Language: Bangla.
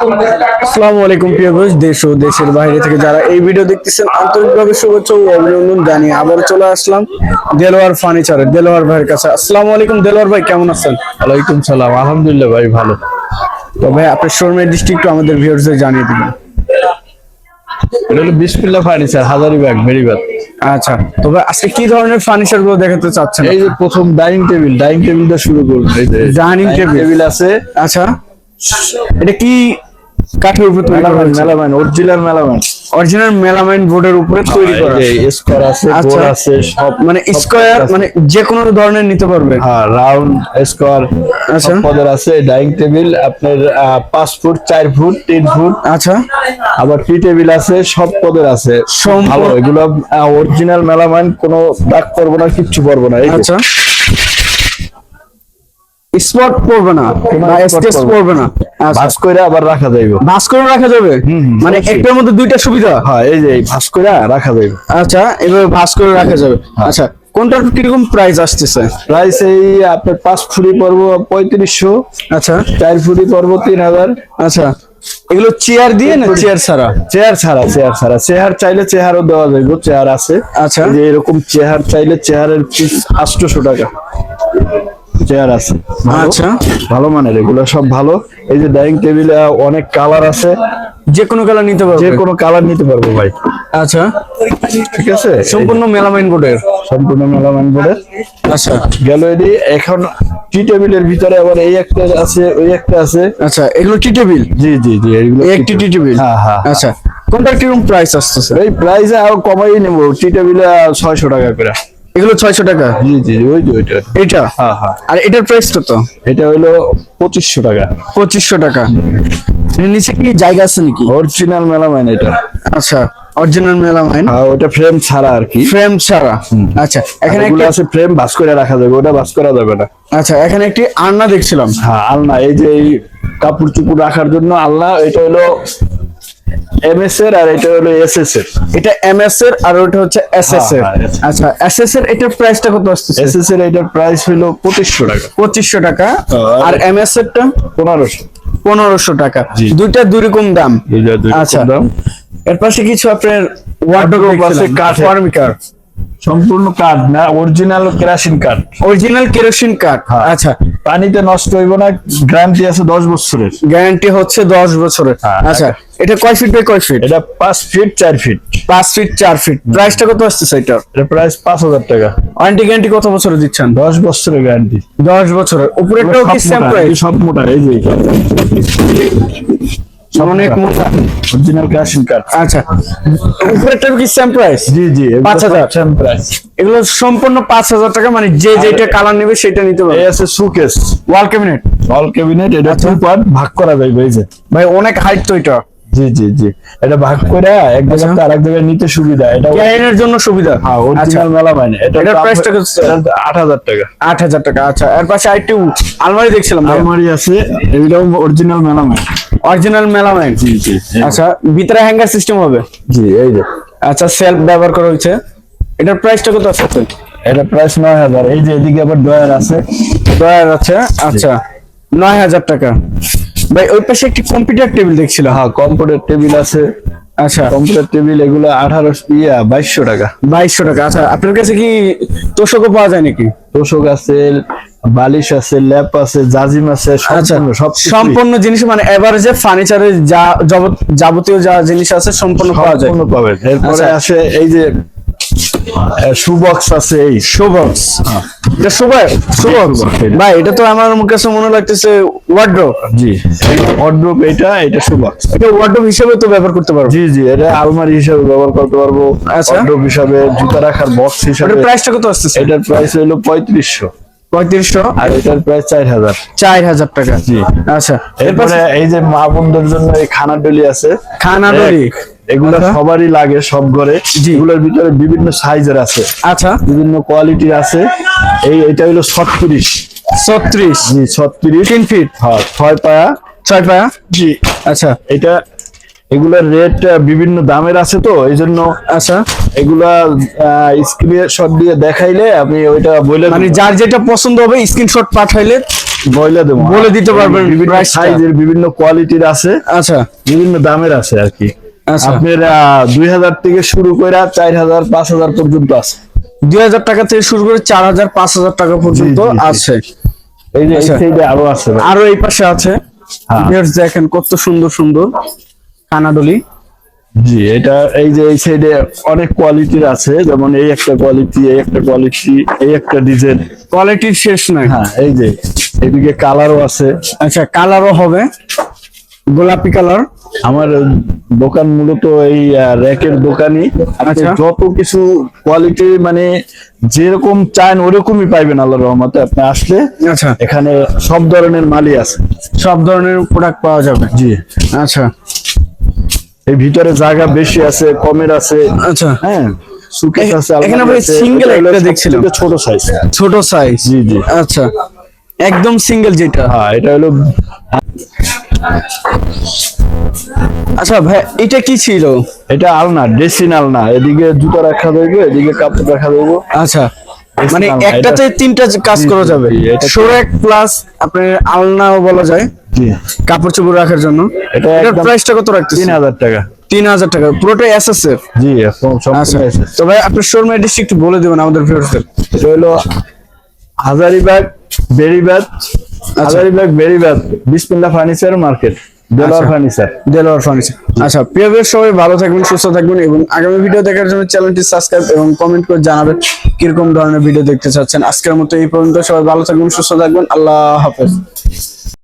আসসালামু আলাইকুম প্রিয় দেশ ও দেশের বাইরে থেকে যারা এই ভিডিও দেখতেছেন আন্তরিকভাবে শুভেচ্ছা ও অভিনন্দন জানিয়ে আবার চলে আসলাম দেলোয়ার ফার্নিচারে দেলোয়ার ভাইয়ের কাছে। আসসালামু আলাইকুম দেলোয়ার ভাই কেমন আছেন? ওয়ালাইকুম সালাম আলহামদুলিল্লাহ ভাই ভালো। তো ভাই আপনার শোরুমের ডিস্ট্রিক্ট আমাদের ভিউয়ার্সদের জানিয়ে দিবেন। এটা হলো বিসমিল্লাহ ফার্নিচার হাজারিবাগ আচ্ছা তো ভাই আজকে কি ধরনের ফার্নিচারগুলো দেখাতে চাচ্ছেন? এই যে প্রথম ডাইনিং টেবিল ডাইনিং টেবিলটা শুরু করুন। এই যে Dining টেবিল আছে। আচ্ছা এটা কি কাঠের উপর তৈরি করা melamine melamine original melamine. Original melamine বোর্ডের উপরে তৈরি করা এই আছে আচ্ছা। বোর্ড আছে সব মানে মানে যে কোনো ধরনের নিতে পারবে। হ্যাঁ রাউন্ড স্কোয়ার আচ্ছা। পদের আছে ডাইনিং টেবিল আপনার ফুট ফুট ফুট। আচ্ছা। আবার টি টেবিল আছে সব পদের আছে। ভালো এগুলো অরিজিনাল মেলামাইন কোনো দাগ করব না কিচ্ছু করব না আচ্ছা। স্পট পড়বে না বা স্কেচ পড়বে। না। আচ্ছা। ভাঁজ করে আবার রাখা যাইব। ভাঁজ করে রাখা যাবে? মানে একটার মধ্যে দুইটা সুবিধা? হ্যাঁ এই যে ভাঁজ করে রাখা যাইব। আচ্ছা এভাবে ভাঁজ করে রাখা যাবে। হ্যাঁ। আচ্ছা কোনটার কীরকম প্রাইস আসতেছে? প্রাইস এই আপনার পাঁচ ফুটি পর্ব পঁয়ত্রিশশো আচ্ছা। চার ফুটি পর্ব তিন হাজার। আচ্ছা। এগুলো চেয়ার দিয়ে না চেয়ার ছাড়া? চেয়ার ছাড়া চেয়ার ছাড়া। চেয়ার চাইলে চেয়ারও দেওয়া যাইব চেয়ার আছে। আচ্ছা। যে এরকম চেয়ার চাইলে চেয়ারের পিস আটশোশো টাকা। চেয়ার আছে। আচ্ছা। ভালো মানের এগুলো সব ভালো। এই যে ডাইনিং টেবিলে অনেক কালার আছে। যে কোনো কালার নিতে পারবে। যে কোনো কালার নিতে পারব ভাই। আচ্ছা। ঠিক আছে? সম্পূর্ণ মেলামাইন বোর্ডের। সম্পূর্ণ মেলামান করে আচ্ছা। গেল এদি এখন টি টেবিলের ভিতরে আবার এই একটা আছে ওই একটা আছে। আচ্ছা এগুলো টি টেবিল? জি জি জি এগুলো একটি টি টেবিল। হ্যাঁ হ্যাঁ। আচ্ছা। কোনটার কীরকম প্রাইস আসতেছে? এই প্রাইসে আরও কমাই নেব। টি টেবিলে ছয়শো টাকা করে। এগুলো ছয়শো টাকা। জি জি ওই যে ওইটা। এটা? হ্যাঁ হ্যাঁ। আর এটার প্রাইস কত? এটা হলো পঁচিশশো টাকা। পঁচিশশো টাকা। এর নিচে কি জায়গা আছে নাকি? অরিজিনাল মেলামাইন এটা। আচ্ছা অরিজিনাল মেলামাইন। হ্যাঁ ওটা ফ্রেম ছাড়া আর কি। ফ্রেম ছাড়া। আচ্ছা এখানে একটা আছে ফ্রেম বাস করে রাখা যাবে ওটা বাস করা যাবে না। আচ্ছা এখানে একটি আলনা দেখছিলাম। হ্যাঁ আলনা এই যে এই কাপড় চুপড় রাখার জন্য আলনা এটা হলো এমএস এর আর এটা হলো এস এস এর। এটা এমএস এর আর ওটা হচ্ছে এসএস এর। হ্যাঁ, হ্যাঁ, আচ্ছা এসএস এর এটার প্রাইসটা কত আসতেছে? এস এস এর এটার প্রাইস হলো পঁচিশশো টাকা। পঁচিশশো টাকা। আর- আর এমএস এরটা? পনেরোশো। পনেরোশো টাকা। দুইটা দুই রকম দাম। আচ্ছা। দাম। এর পাশে কিছু আপনার ওয়ার্ডরোব আছে কাঠ কাঠের। ফার্মিকার সম্পূর্ণ কাঠ না অরিজিনাল কেরাসিন কাঠ অরিজিনাল কেরোসিন কাঠ হ্যাঁ। আচ্ছা। পানিতে নষ্ট হইব না গ্যারান্টি আছে দশ বছরের। গ্যারান্টি হচ্ছে দশ বছরের। হ্যাঁ, আচ্ছা। এটা কয় ফিট বাই কয় ফিট এটা পাঁচ ফিট চার ফিট পাঁচ ফিট চার ফিট প্রাইসটা কত আসতেছে এটার এটা প্রাইস পাঁচ হাজার টাকা। ওয়ারেন্টি গ্যারান্টি কত বছরে দিচ্ছেন? দশ বছরের গ্যারান্টি দশ বছরের। উপরেরটাও কি সেম প্রাইস সব মোটা এই যে অনেক মোটা। অরিজিনাল কেরাসিন কাঠ আচ্ছা। উপরেরটাও কি সেম প্রাইস জি জি পাঁচ হাজার। সেম প্রাইস এগুলো সম্পূর্ণ পাঁচ হাজার টাকা মানে যে যেটা কালার নেবে সেটা নিতে পারবে। এই আছে showcase wall cabinet all cabinet এটা আচ্ছা। টু পার্ট ভাগ করা যাবে এই যে। ভাই অনেক হাইট তো এটা। জি জি জি। এটা ভাগ করে এক জায়গা আচ্ছা। থেকে আরেক জায়গায় নিতে সুবিধা। এটা ক্যারিনের জন্য সুবিধা? হ্যাঁ আচ্ছা। অরিজিনাল মেলা মানে। এটা এটার price টা কত? আট হাজার টাকা। আট হাজার টাকা আচ্ছা। এর পাশে আরেকটি আলমারি দেখছিলাম আলমারি আছে এটাও অরিজিনাল মেলা মানে। অরিজিনাল মেলামাইন জি জি। আচ্ছা ভিতরে হ্যাঙ্গার সিস্টেম হবে? জি এই যে। আচ্ছা সেলফ ব্যবহার করা হয়েছে। এটার প্রাইসটা কত আছে? এটা প্রাইস নয় হাজার। এই যে এদিকে আবার ডয়ার আছে। ডয়ার আছে আচ্ছা। নয় হাজার টাকা। ভাই ওই পাশে একটি কম্পিউটার টেবিল দেখছিলাম। হ্যাঁ কম্পিউটার টেবিল আছে। আচ্ছা। কম্পিউটার টেবিল এগুলো আঠারোশো ইয়া বাইশশো টাকা। বাইশশো টাকা আচ্ছা আপনার কাছে কি তোষকও পাওয়া যায় নাকি? তোষক আছে বালিশ আছে ল্যাপ আছে জাজিম আছে আচ্ছা সম্পূর্ণ সব সম্পূর্ণ জিনিস মানে এভারেজে ফার্নিচারের যা যাবতীয় যা জিনিস আছে সম্পূর্ণ পাওয়া যায়। সম্পূর্ণ পাবেন। এরপরে আচ্ছা। আসে এই যে শু বক্স আছে এই। শোবক্স এটা শোবার শোবক্স ভাই এটা তো আমার কাছে মনে লাগতেছে ওয়ার্ড্রোব জি অড্রপ এটা এটা শু এটা ওয়ার্ড্রোব হিসেবে তো ব্যবহার করতে পারব। জি জি এটা আলমারি হিসাবে ব্যবহার করতে পারব। আচ্ছা। হিসাবে জুতা রাখার বক্স হিসাবে। প্রাইসটা কত আসতেছে? এটার প্রাইস হলো পঁয়ত্রিশশো। পঁয়ত্রিশশো? আর এটার প্রাইস চার হাজার চার হাজার টাকা। জি। আচ্ছা। এরপরে এই যে মা বোনদের জন্য এই খানা ডলি আছে। খানাডলি। এক, এগুলো আচ্ছা। সবারই লাগে সব ঘরে। এগুলোর ভিতরে বিভিন্ন সাইজের আছে। আচ্ছা। বিভিন্ন কোয়ালিটির আছে। এই এটা হলো ছত্রিশ। ছত্রিশ। জি ছত্রিশ। তিন ফিট? হ্যাঁ ছয় পায়া। ছয় পায়া? জি। আচ্ছা। এটা এগুলার রেট বিভিন্ন দামের আছে তো এই জন্য আচ্ছা। এগুলা স্ক্রিনে শট দিয়ে দেখাইলে আমি ওইটা বলে মানে যার যেটা পছন্দ হবে স্ক্রিনশট পাঠাইলে বইলে দেবো। বলে দিতে পারবেন বিভিন্ন সাইজের বিভিন্ন কোয়ালিটির আছে। আচ্ছা। বিভিন্ন দামের আছে আর কি। আপনার দুই হাজার থেকে শুরু করে চার হাজার পাঁচ হাজার পর্যন্ত আছে। দুই হাজার টাকা থেকে শুরু করে চার হাজার পাঁচ হাজার টাকা পর্যন্ত। আছে। এই যে আচ্ছা। আরও আছে আরও এই পাশে আছে। হ্যাঁ। দেখেন কত সুন্দর সুন্দর কানাডলি। জি এটা এই যে এই সাইডে অনেক কোয়ালিটির আছে। যেমন এই একটা কোয়ালিটি এই একটা কোয়ালিটি এই একটা ডিজাইন। কোয়ালিটির শেষ নাই। হ্যাঁ এই যে এদিকে কালারও আছে। আচ্ছা কালারও হবে। গোলাপি কালার। আমার দোকান মূলত এই র্যাকের দোকানই। আপনি আচ্ছা। যত কিছু কোয়ালিটি মানে যেরকম চান ওরকমই পাইবেন আল্লাহর রহমতে। আপনি আসলে আচ্ছা। এখানে সব ধরনের মালই আছে। সব ধরনের প্রোডাক্ট পাওয়া যাবে। জি। আচ্ছা। এই ভিতরে জায়গা বেশি আছে কমের আছে। আচ্ছা। হ্যাঁ সুকেস এ- আছে এখানে এটা হলো একটা দেখছিলাম। ছোট সাইজ ছোট সাইজ জি জি। আচ্ছা। একদম সিঙ্গেল যেটা। হ্যাঁ এটা হলো আচ্ছা ভাই এটা কি ছিল? এটা আলনা ড্রেসিং আলনা। এদিকে জুতো রাখা যাইবে এদিকে কাপড় রাখা যাইবে আচ্ছা মানে একটাতে তিনটা কাজ করা যাবে। সোরেক প্লাস আপনার আলনাও বলা যায়। জি। কাপড় চোপড় রাখার জন্য। এটা এটার প্রাইসটা কত রাখতেছেন? তিন হাজার টাকা। তিন হাজার টাকা। পুরোটাই এসএসএফ জি আচ্ছা তো ভাই আপনার শোরুম অ্যাড্রেস একটু বলে দেবেন আমাদের ভিউয়ারদের এটা হলো হাজারিবাগ বেরিবাগ আচ্ছা। Very bad Bismillah furniture market Delowar. Furniture Delowar furniture আচ্ছা প্রিয় সবাই ভালো থাকবেন সুস্থ থাকবেন এবং আগামী ভিডিও দেখার জন্য চ্যানেলটি সাবস্ক্রাইব এবং কমেন্ট করে জানাবেন কীরকম ধরনের ভিডিও দেখতে চাচ্ছেন। আজকের মতো এই পর্যন্ত সবাই ভালো থাকবেন সুস্থ থাকবেন। আল্লাহ হাফেজ।